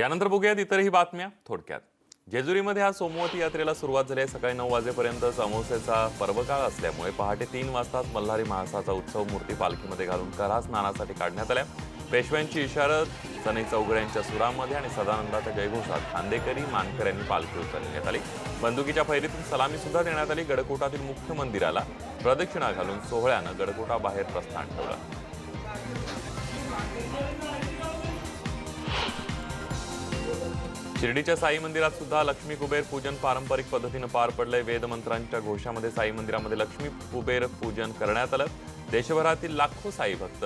यानंतर बघूयात इतरही बातम्या थोडक्यात. जेजुरीमध्ये आज सोमवती यात्रेला सुरुवात झाली आहे. सकाळी नऊ वाजेपर्यंत समोसेचा पर्वकाळ असल्यामुळे पहाटे तीन वाजताच मल्हारी महासाचा उत्सव मूर्ती पालखीमध्ये घालून करा स्नानासाठी काढण्यात आल्या. पेशव्यांची इशारत सनई चौघड्यांच्या सुरामध्ये आणि सदानंदाच्या जयघोषात खांदेकरी मानकर यांनी पालखी उचलण्यात आली. बंदुकीच्या फैरीतून सलामी सुद्धा देण्यात आली. गडकोटातील मुख्य मंदिराला प्रदक्षिणा घालून सोहळ्यानं गडकोटा बाहेर प्रस्थान ठेवलं. शिर्डीच्या साई मंदिरात सुद्धा लक्ष्मी कुबेर पूजन पारंपरिक पद्धतीनं पार पडलंय. वेदमंत्रांच्या घोषामध्ये साई मंदिरामध्ये लक्ष्मी कुबेर पूजन करण्यात आलं. देशभरातील लाखो साई भक्त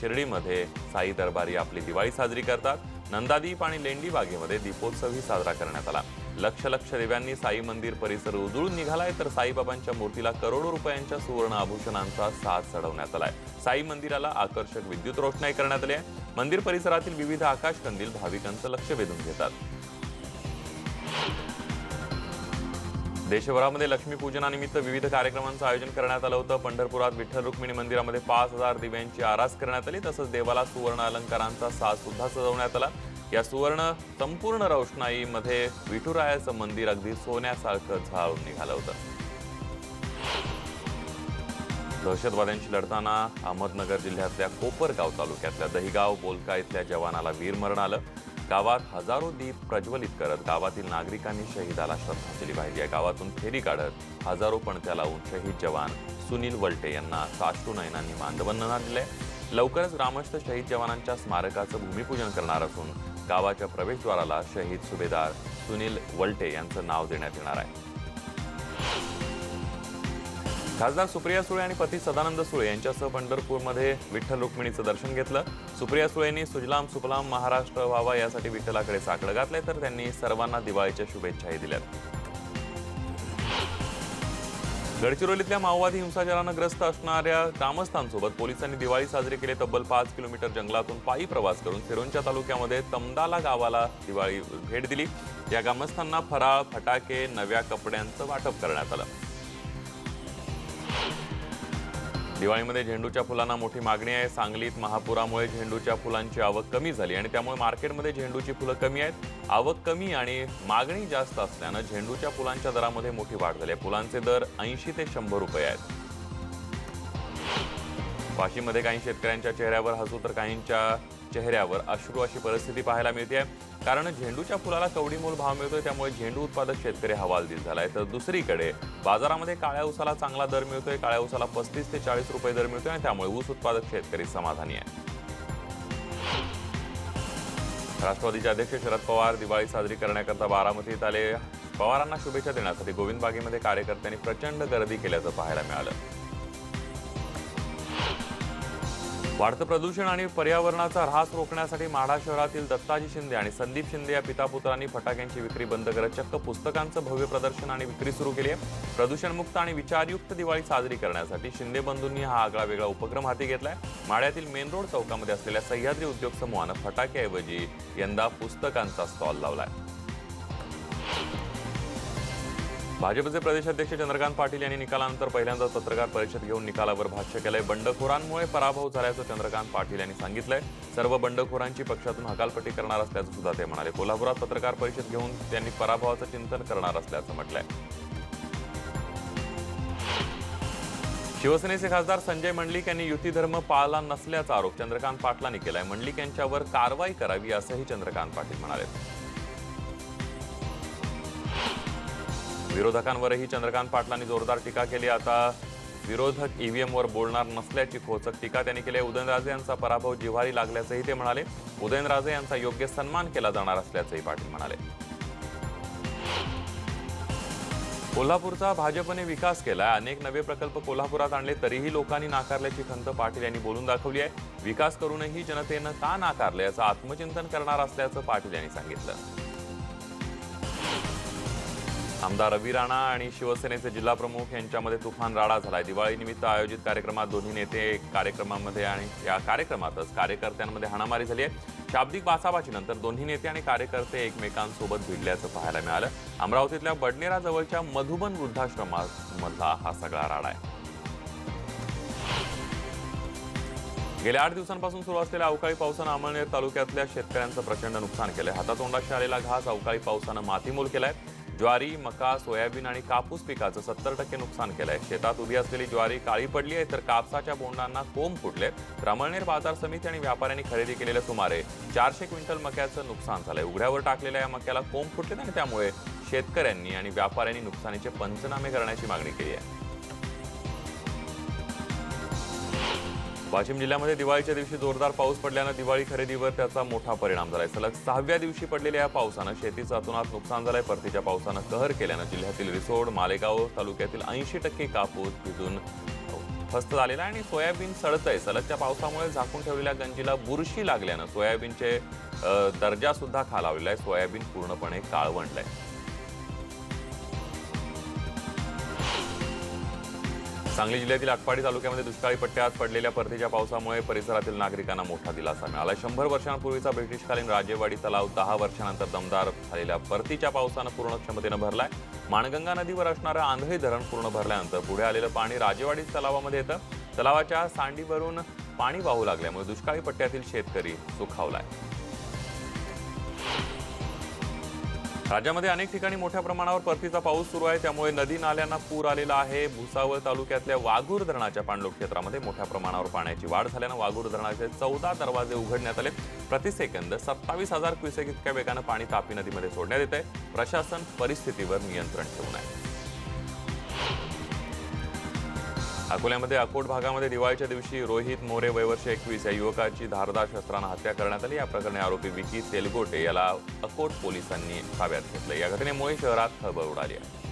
शिर्डीमध्ये साई दरबारी आपली दिवाळी साजरी करतात. नंदादीप आणि लेंडी बागेमध्ये दीपोत्सवही साजरा करण्यात आला. लक्ष लक्ष दिव्यांनी साई मंदिर परिसर उजळून निघालाय तर साईबाबांच्या मूर्तीला करोडो रुपयांच्या सुवर्ण आभूषणांचा साथ चढवण्यात आलाय. साई मंदिराला आकर्षक विद्युत रोषणाई करण्यात आली आहे. मंदिर परिसरातील विविध आकाशकंदील भाविकांचं लक्ष वेधून घेतात. देशभरामध्ये लक्ष्मीपूजनानिमित्त विविध कार्यक्रमांचं आयोजन करण्यात आलं होतं. पंढरपुरात विठ्ठल रुक्मिणी मंदिरामध्ये पाच हजार दिव्यांची आरास करण्यात आली. तसंच देवाला सुवर्ण अलंकारांचा साज सुद्धा सजवण्यात आला. या सुवर्ण संपूर्ण रोषणाईमध्ये विठुरायाचं मंदिर अगदी सोन्यासारखं झाळून निघालं होतं. दहशतवाद्यांशी लढताना अहमदनगर जिल्ह्यातल्या कोपरगाव तालुक्यातल्या दहिगाव बोलका इथल्या जवानाला वीरमरण आलं गावात हजारो दीप प्रज्वलित करत गावातील नागरिकांनी शहीदाला श्रद्धांजली वाहिली आहे. गावातून फेरी काढत हजारो पणत्या लावून शहीद जवान सुनील वलटे यांना साश्रू नयनांनी मानवंदना दिले लवकरच ग्रामस्थ शहीद जवानांच्या स्मारकाचं भूमिपूजन करणार असून गावाच्या प्रवेशद्वाराला शहीद सुभेदार सुनील वलटे यांचं नाव देण्यात येणार आहे. खासदार सुप्रिया सुळे आणि पती सदानंद सुळे यांच्यासह पंढरपूरमध्ये विठ्ठल रुक्मिणीचं दर्शन घेतलं. सुप्रिया सुळेंनी सुजलाम सुफलाम महाराष्ट्र व्हावा यासाठी विठ्ठलाकडे साकडं घातले तर त्यांनी सर्वांना दिवाळीच्या शुभेच्छाही दिल्यात. गडचिरोलीतल्या माओवादी हिंसाचारानं ग्रस्त असणाऱ्या ग्रामस्थांसोबत पोलिसांनी दिवाळी साजरी केली. तब्बल पाच किलोमीटर जंगलातून पायी प्रवास करून सिरोंच्या तालुक्यामध्ये तमदाला गावाला दिवाळी भेट दिली. या ग्रामस्थांना फराळ फटाके नव्या कपड्यांचं वाटप करण्यात आलं. दिवाळीमध्ये झेंडूच्या फुलांना मोठी मागणी आहे. सांगलीत महापुरामुळे झेंडूच्या फुलांची आवक कमी झाली आणि त्यामुळे मार्केटमध्ये झेंडूची फुलं कमी आहेत. आवक कमी आणि मागणी जास्त असल्यानं झेंडूच्या फुलांच्या दरामध्ये मोठी वाढ झाली आहे. फुलांचे दर ऐंशी ते शंभर रुपये आहेत. वाशीमध्ये काही शेतकऱ्यांच्या चेहऱ्यावर हसू तर काहींच्या चेहऱ्यावर अश्रू अशी परिस्थिती पाहायला मिळते. कारण झेंडूच्या फुलाला कवडीमोल भाव मिळतोय त्यामुळे झेंडू उत्पादक शेतकरी हवालदिल झालाय. तर दुसरीकडे बाजारामध्ये काळ्या ऊसाला चांगला दर मिळतोय काळ्या ऊसाला पस्तीस ते चाळीस रुपये दर मिळतोय आणि त्यामुळे ऊस उत्पादक शेतकरी समाधानी आहे. राष्ट्रवादीचे अध्यक्ष शरद पवार दिवाळी साजरी करण्याकरता बारामतीत आले. पवारांना शुभेच्छा देण्यासाठी गोविंद बागेमध्ये कार्यकर्त्यांनी प्रचंड गर्दी केल्याचं पाहायला मिळालं. वाढतं प्रदूषण आणि पर्यावरणाचा ऱ्हास रोखण्यासाठी माढा शहरातील दत्ताजी शिंदे आणि संदीप शिंदे या पितापुत्रांनी फटाक्यांची विक्री बंद करत चक्क पुस्तकांचं भव्य प्रदर्शन आणि विक्री सुरू केली आहे. प्रदूषणमुक्त आणि विचारयुक्त दिवाळी साजरी करण्यासाठी शिंदे बंधूंनी हा आगळा वेगळा उपक्रम हाती घेतलाय. माढ्यातील मेन रोड चौकामध्ये असलेल्या सह्याद्री उद्योग समूहानं फटाक्याऐवजी यंदा पुस्तकांचा स्टॉल लावलाय. भाजपचे प्रदेशाध्यक्ष चंद्रकांत पाटील यांनी निकालानंतर पहिल्यांदा पत्रकार परिषद घेऊन निकालावर भाष्य केलंय. बंडखोरांमुळे पराभव झाल्याचं चंद्रकांत पाटील यांनी सांगितलंय. सर्व बंडखोरांची पक्षातून हकालपट्टी करणार असल्याचं सुद्धा ते म्हणाले. कोल्हापुरात पत्रकार परिषद घेऊन त्यांनी पराभवाचं चिंतन करणार असल्याचं म्हटलंय. शिवसेनेचे खासदार संजय मंडलिक यांनी युतीधर्म पाळला नसल्याचा आरोप चंद्रकांत पाटलांनी केलाय. मंडलिक यांच्यावर कारवाई करावी असंही चंद्रकांत पाटील म्हणाले. विरोधकांवरही चंद्रकांत पाटलांनी जोरदार टीका केली. आता विरोधक ईव्हीएमवर बोलणार नसल्याची खोचक टीका त्यांनी केली उदयनराजे यांचा पराभव जिव्हारी लागल्याचंही ते म्हणाले. उदयनराजे यांचा योग्य सन्मान केला जाणार असल्याचंही पाटील म्हणाले. कोल्हापूरचा भाजपने विकास केलाय. अनेक नवे प्रकल्प कोल्हापुरात आणले तरीही लोकांनी नाकारल्याची खंत पाटील यांनी बोलून दाखवली आहे. विकास करूनही जनतेनं का नाकारले याचं आत्मचिंतन करणार असल्याचं पाटील यांनी सांगितलं. आमदार रवी राणा आणि शिवसेनेचे जिल्हा प्रमुख यांच्यामध्ये तुफान राडा झालाय. दिवाळी निमित्त आयोजित कार्यक्रमात दोन्ही नेते कार्यक्रमामध्ये आणि या कार्यक्रमातच कार्यकर्त्यांमध्ये हाणामारी झाली आहे. शाब्दिक बाचाबाचीनंतर दोन्ही नेते आणि कार्यकर्ते एकमेकांसोबत भिडल्याचं पाहायला मिळालं. अमरावतीतल्या बडनेराजवळच्या मधुबन वृद्धाश्रमामधला हा सगळा राडा आहे. गेल्या आठ दिवसांपासून सुरू असलेल्या अवकाळी पावसानं अमळनेर तालुक्यातल्या शेतकऱ्यांचं प्रचंड नुकसान केलंय. हातातोंडाशी आलेला घास अवकाळी पावसानं मातीमोल केलाय. ज्वारी मका सोयाबीन आणि कापूस पिकाचं सत्तर टक्के नुकसान केलंय. शेतात उभी असलेली ज्वारी काळी पडली आहे तर कापसाच्या बोंडांना कोंब फुटले तर बाजार समिती आणि व्यापाऱ्यांनी खरेदी केलेल्या सुमारे चारशे क्विंटल मक्याचं नुकसान झालंय. उघड्यावर टाकलेल्या या मक्याला कोंब फुटले आणि त्यामुळे शेतकऱ्यांनी आणि व्यापाऱ्यांनी नुकसानीचे पंचनामे करण्याची मागणी केली आहे वाशिम जिल्ह्यामध्ये दिवाळीच्या दिवशी जोरदार पाऊस पडल्यानं दिवाळी खरेदीवर त्याचा मोठा परिणाम झालाय. सलग सहाव्या दिवशी पडलेल्या या पावसानं शेतीचं अतोनात नुकसान झालंय. परतीच्या पावसानं कहर केल्यानं जिल्ह्यातील रिसोड मालेगाव तालुक्यातील ऐंशी टक्के कापूस भिजून फस्त झालेला आहे आणि सोयाबीन सडतंय. सलगच्या पावसामुळे झाकून ठेवलेल्या गंजीला बुरशी लागल्यानं सोयाबीनचे दर्जासुद्धा खालावलेला आहे. सोयाबीन पूर्णपणे काळवंडलंय. सांगली जिल्ह्यातील आटपाडी तालुक्यामध्ये दुष्काळी पट्ट्यात पडलेल्या परतीच्या पावसामुळे परिसरातील नागरिकांना मोठा दिलासा मिळाला. शंभर वर्षांपूर्वीचा ब्रिटिशकालीन राजेवाडी तलाव दहा वर्षानंतर दमदार झालेल्या परतीच्या पावसानं पूर्ण क्षमतेनं भरलाय. माणगंगा नदीवर असणारं आंधळी धरण पूर्ण भरल्यानंतर पुढे आलेलं पाणी राजेवाडी तलावामध्ये येतं. तलावाच्या सांडीवरून पाणी वाहू लागल्यामुळे दुष्काळी पट्ट्यातील शेतकरी सुखावलाय. राज्यामध्ये अनेक ठिकाणी मोठ्या प्रमाणावर परतीचा पाऊस सुरू आहे. त्यामुळे नदी नाल्यांना पूर आलेला आहे. भुसावळ तालुक्यातल्या वाघूर धरणाच्या पाणलोट क्षेत्रामध्ये मोठ्या प्रमाणावर पाण्याची वाढ झाल्यानं वाघूर धरणाचे चौदा दरवाजे उघडण्यात आले प्रतिसेकंद सत्तावीस हजार क्युसेक इतक्या वेगानं पाणी तापी नदीमध्ये सोडण्यात येत आहे प्रशासन परिस्थितीवर नियंत्रण ठेवून आहे. अकोल्यामध्ये अकोट भागामध्ये दिवाळीच्या दिवशी रोहित मोरे वयवर्ष एकवीस या युवकाची धारदार शस्त्रानं हत्या करण्यात आली. या प्रकरणी आरोपी विकी तेलगोटे याला अकोट पोलिसांनी ताब्यात घेतलं या घटनेमुळे शहरात खळबळ उडाली आहे.